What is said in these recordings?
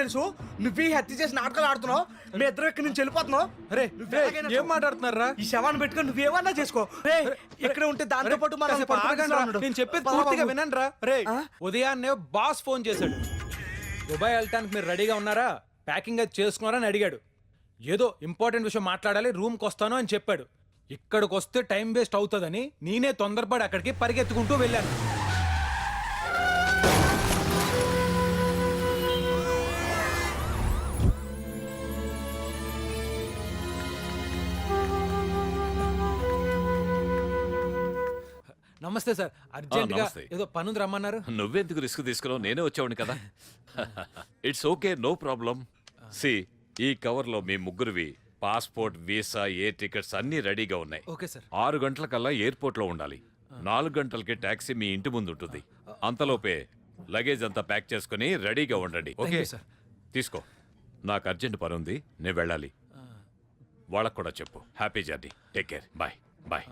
తెలుసు. నువ్వు ఈ హత్య చేసి నాటకాలు ఆడుతున్నావు. మీ ఇద్దరు ఇక్కడి నుంచి వెళ్ళిపోతున్నావు రే నువ్వు ఏం. మాట్లాడుతున్నారా? ఈ శవాన్ని పెట్టుకొని నువ్వేమన్నా చేసుకో. రే ఇక్కడ ఉంటే దాంతో పాటు. నేను చెప్పేది పూర్తిగా వినండి రా రే? ఉదయాన్నే బాస్ ఫోన్ చేశాడు. దుబాయ్ వెళ్ళటానికి మీరు రెడీగా ఉన్నారా? ప్యాకింగ్ అది చేసుకున్నారని అడిగాడు. ఏదో ఇంపార్టెంట్ విషయం మాట్లాడాలి రూమ్కి వస్తాను అని చెప్పాడు. ఇక్కడికి వస్తే టైం వేస్ట్ అవుతుందని నేనే తొందరపడి అక్కడికి పరిగెత్తుకుంటూ వెళ్ళాను. నమస్తే సార్. అర్జెంట్గా నమస్తే. ఏదో పనుంది రమ్మన్నారు. నువ్వెందుకు రిస్క్ తీసుకున్నావు? నేనే వచ్చావుని కదా. It's okay no problem see ఈ కవర్లో మీ ముగ్గురివి పాస్పోర్ట్ వీసా ఏ టికెట్స్ అన్నీ రెడీగా ఉన్నాయి. Okay sir. ఆరు గంటలకల్లా ఎయిర్పోర్ట్లో ఉండాలి నాలుగు గంటలకి టాక్సీ మీ ఇంటి ముందు ఉంటుంది అంతలోపే లగేజ్ అంతా ప్యాక్ చేసుకుని రెడీగా ఉండండి. ఓకే? you, sir. తీసుకో. నాకు అర్జెంట్ పని ఉంది నేను వెళ్ళాలి. వాళ్ళకు కూడా చెప్పు. Happy journey take care bye bye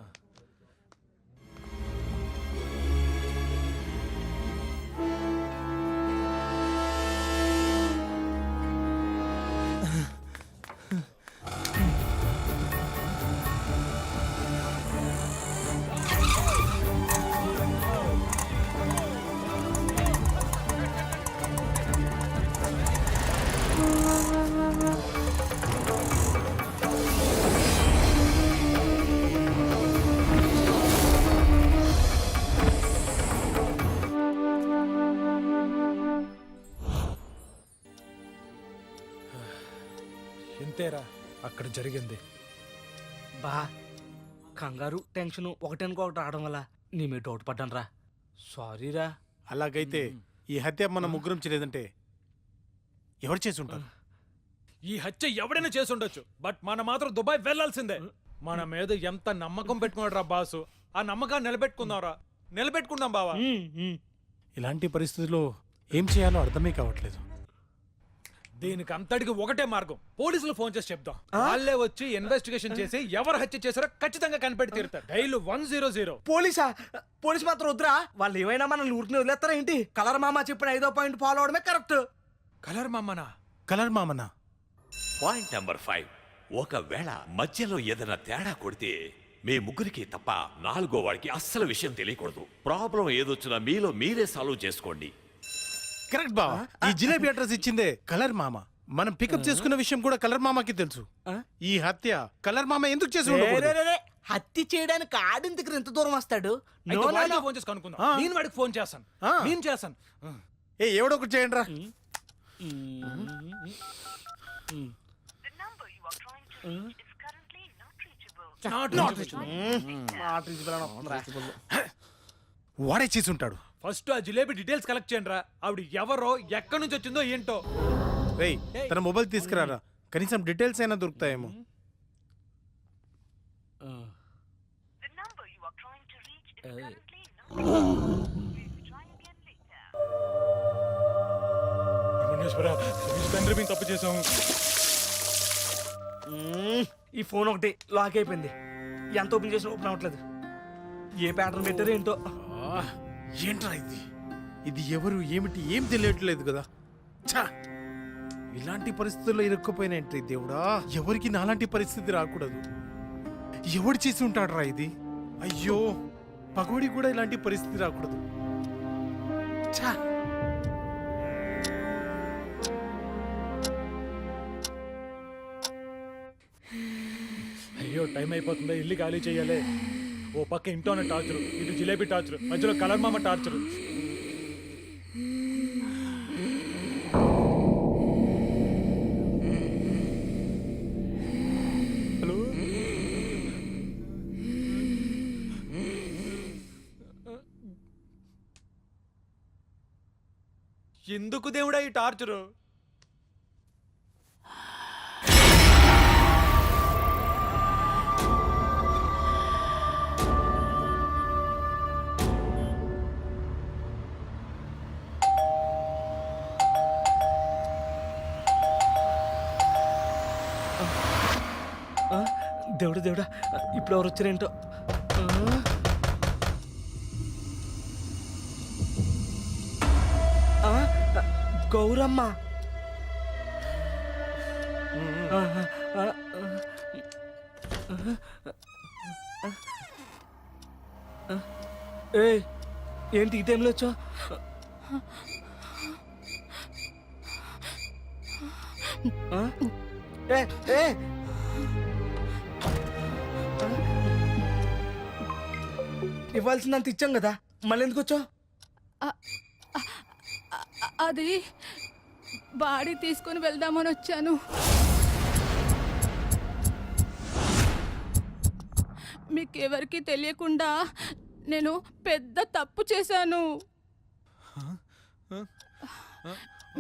ఇంతేరా అక్కడ జరిగింది. బా కంగారు టెన్షన్ ఒకటనుకోకటి రావడం వల్ల నీ మీద డౌట్ పడ్డాను రా సారీ రా. అలాగైతే ఈ హత్య మన ముగ్గురం చేయలేదంటే ఎవరు చేసి ఉంటారు ఈ హత్య ఎవడైనా చేసి ఉండొచ్చు బట్ మన మాత్రం దుబాయ్ వెళ్ళాల్సిందే. మన మీద ఎంత నమ్మకం పెట్టుకున్నాడు రా బాసు? ఆ నమ్మకాన్ని నిలబెట్టుకుందాం రా నిలబెట్టుకుందాం బావా. ఇలాంటి పరిస్థితుల్లో ఏం చేయాలో అర్థమే కావట్లేదు. దీనికి అంతటికి ఒకటే మార్గం. పోలీసులు ఫోన్ చేసి చెప్దాం. వాళ్ళే వచ్చి ఇన్వెస్టిగేషన్ చేసి ఎవరు హత్య చేశారో ఖచ్చితంగా కనిపెట్టి తీరుతారు. Dial one zero zero. పోలీసా? Police మాత్రం వద్దురా. వాళ్ళు ఏమైనా మనల్ని ఊరికి వదిలేస్తారా ఏంటి? కలర్ మామ చెప్పిన ఐదో పాయింట్ ఫాలో అవడమే కరెక్ట్ కలర్ మమ్మనా కలర్ మామన్న పాయింట్ నెంబర్ ఫైవ్ ఒకవేళ మధ్యలో ఏదైనా తేడా కొడితే మీ ముగ్గురికి తప్ప నాలుగో వాడికి అస్సలు విషయం తెలియకూడదు. ప్రాబ్లం ఏదొచ్చినా మీలో మీరే సాల్వ్ చేసుకోండి. కరెక్ట్ బావా ఈ జిలేబీ అడ్రస్ ఇచ్చిందే కలర్ మామ మనం పికప్ చేసుకున్న విషయం కూడా కలర్ మామకి తెలుసు ఈ హత్య కలర్ మామ ఎందుకు చేసి ఉండకూడదు? హత్య చేయడానికి ఆడిందుకు ఎంత దూరం వస్తాడు అయితే వాడికి. ఫోన్ చేసి కనుక్కుందాం ఆ. నేను వాడికి ఫోన్ చేస్తాను ఆ. నేను చేస్తాను ఏ ఎవడో ఒకటి చేయండి రా The number you are trying to reach is currently not reachable. Not reachable. మాట రీజనబుల్ అని వస్తుందిరా. వాడే చేసి ఉంటాడు ఫస్ట్ ఆ జిలేబీ డీటెయిల్స్ కలెక్ట్ చేయండి రా ఆవిడ ఎవరో ఎక్కడి నుంచి వచ్చిందో ఏంటో. రేయ్ తన మొబైల్ తీసుకురారా? కనీసం డీటెయిల్స్ అయినా దొరుకుతాయేమో. The number you are trying to reach is currently not reachable. Please try again later. Bhuvneshwar తండ్రి మేము తప్పు చేసాం మ్మ్. ఈ ఫోన్ ఒకటి లాక్ అయిపోయింది. ఎంత ఓపెన్ చేసినా ఓపెన్ అవ్వట్లేదు. ఏ ప్యాటర్న్ పెట్టారో ఏంటో. ఆ, ఏంట్రా ఇది? ఇది ఎవరు ఏమిటి ఏం తెలియట్లేదు కదా? ఛా! ఇలాంటి పరిస్థితుల్లో ఇరుక్కుపోయినట్టు దేవుడా ఎవరికి నాలాంటి పరిస్థితి రాకూడదు. ఎవడు చేసి ఉంటాడురా ఇది? అయ్యో పగోడి కూడా ఇలాంటి పరిస్థితి రాకూడదు. ఛా! అయ్యో టైం అయిపోతుందా? ఇల్లు ఖాళీ చేయాలి. ఓ పక్క ఇంట్లోనే టార్చర్ ఇటు జిలేబీ టార్చర్ మధ్యలో కలర్ మామ టార్చర్. హలో? ఎందుకు దేవుడా ఈ టార్చరు? దేవుడు దేవుడా ఇప్పుడు ఎవరు వచ్చారేంటో గౌరమ్మ. ఏ ఏంటి ఈ టైంలో వచ్చా ఏ ఏ ఇవ్వాల్సినంత ఇచ్చాం కదా. మళ్ళీ ఎందుకు వచ్చావు? అది బాడీ తీసుకొని వెళ్దామని వచ్చాను. మీకెవరికి తెలియకుండా నేను పెద్ద తప్పు చేశాను.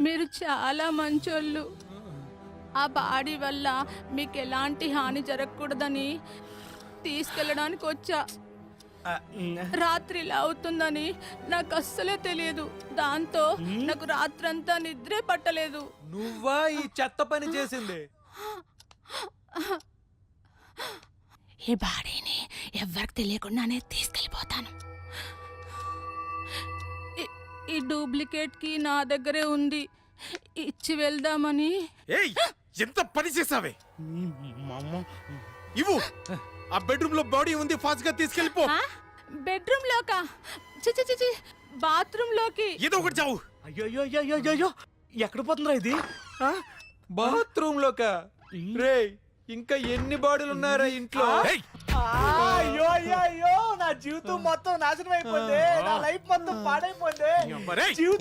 మీరు చాలా మంచోళ్ళు. ఆ బాడీ వల్ల మీకు ఎలాంటి హాని జరగకూడదని తీసుకెళ్ళడానికి వచ్చా. రాత్రి ఇలా అవుతుందని నాకు అస్సలే తెలియదు. దాంతో నాకు రాత్రంతా నిద్రే పట్టలేదు. నువ్వా ఈ చెత్త పని చేసింది? ఈ బాడీని ఎవరికి తెలియకుండానే తీసుకెళ్ళిపోతాను. ఈ- ఈ డూప్లికేట్కి నా దగ్గరే ఉంది. ఇచ్చి వెళ్దామని. ఏయ్ ఎంత పని చేసావే? ఇవ్వు. ఆ బెడ్రూమ్లో బాడీ ఉంది ఫాస్ట్గా తీసుకెళ్ళిపో బెడ్రూమ్ లోకా చిచి చిచి బాత్రూమ్లోకి ఏదో ఒకటి చావు. అయ్యో అయ్యో అయ్యో ఎక్కడ పోతుందిరా ఇది? ఆ? బాత్రూమ్ లోక రే ఇంకా ఎన్ని బాడీలు ఉన్నారా ఇంట్లో? అయ్యో అయ్యో అయ్యో నా జీవితం మొత్తం నాశనం అయిపోయింది నా లైఫ్ మొత్తం పాడైపోయింది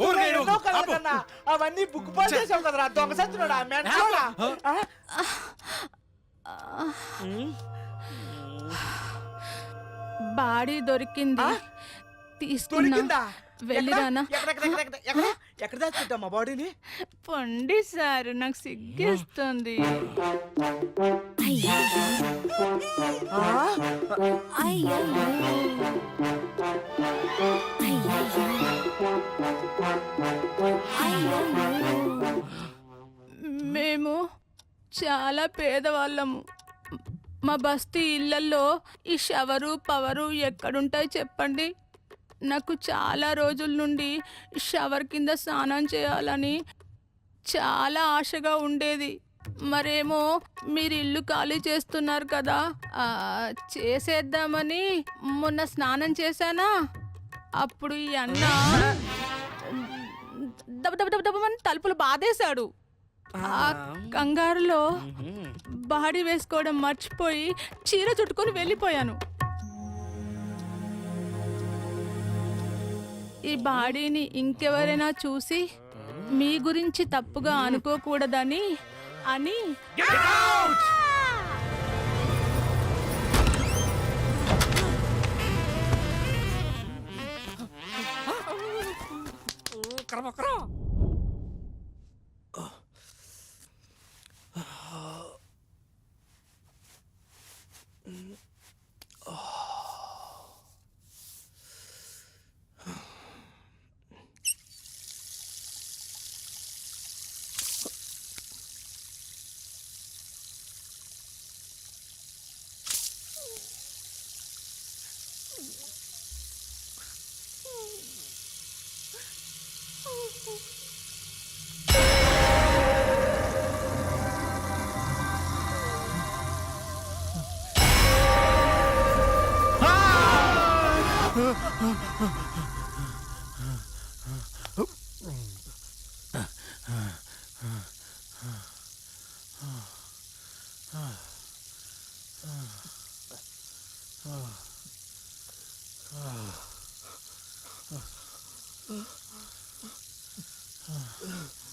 ఊరికే ఎన్నో. కన్నా అవన్నీ బుక్ పాస్ చేసావు కదరా దొంగ సచ్చినోడా. బాడీ దొరికింది? తీసుకున్నా. వెళ్ళిరానా ఎక్కడ? దాచిపెట్టామా బాడీని? పొండి సార్ నాకు సిగ్గేస్తుంది. ఆ? చాలా పేదవాళ్ళము మా బస్తీ ఇళ్ళల్లో ఈ షవరు పవరు ఎక్కడుంటాయి చెప్పండి. నాకు చాలా రోజుల నుండి షవర్ కింద స్నానం చేయాలని చాలా ఆశగా ఉండేది. మరేమో మీరు ఇల్లు ఖాళీ చేస్తున్నారు కదా చేసేద్దామని మొన్న స్నానం చేశానా? అప్పుడు ఈ అన్న దబ దబ దబ దబమని తలుపులు బాధేశాడు. ఆ కంగారులో బాడీ వేసుకోవడం మర్చిపోయి చీర చుట్టుకొని వెళ్ళిపోయాను. ఈ బాడీని ఇంకెవరైనా చూసి మీ గురించి తప్పుగా అనుకోకూడదని అని 아. 啊。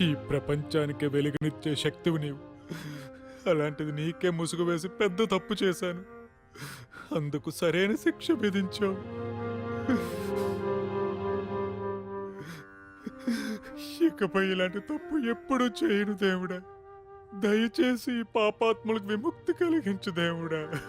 ఈ ప్రపంచానికి వెలుగునిచ్చే శక్తివి నీవు. అలాంటిది నీకే ముసుగు వేసి పెద్ద తప్పు చేశాను. అందుకు సరైన శిక్ష విధించావు. ఇకపై ఇలాంటి తప్పు ఎప్పుడూ చేయను దేవుడా. దయచేసి ఈ పాపాత్ములకు విముక్తి కలిగించు దేవుడా.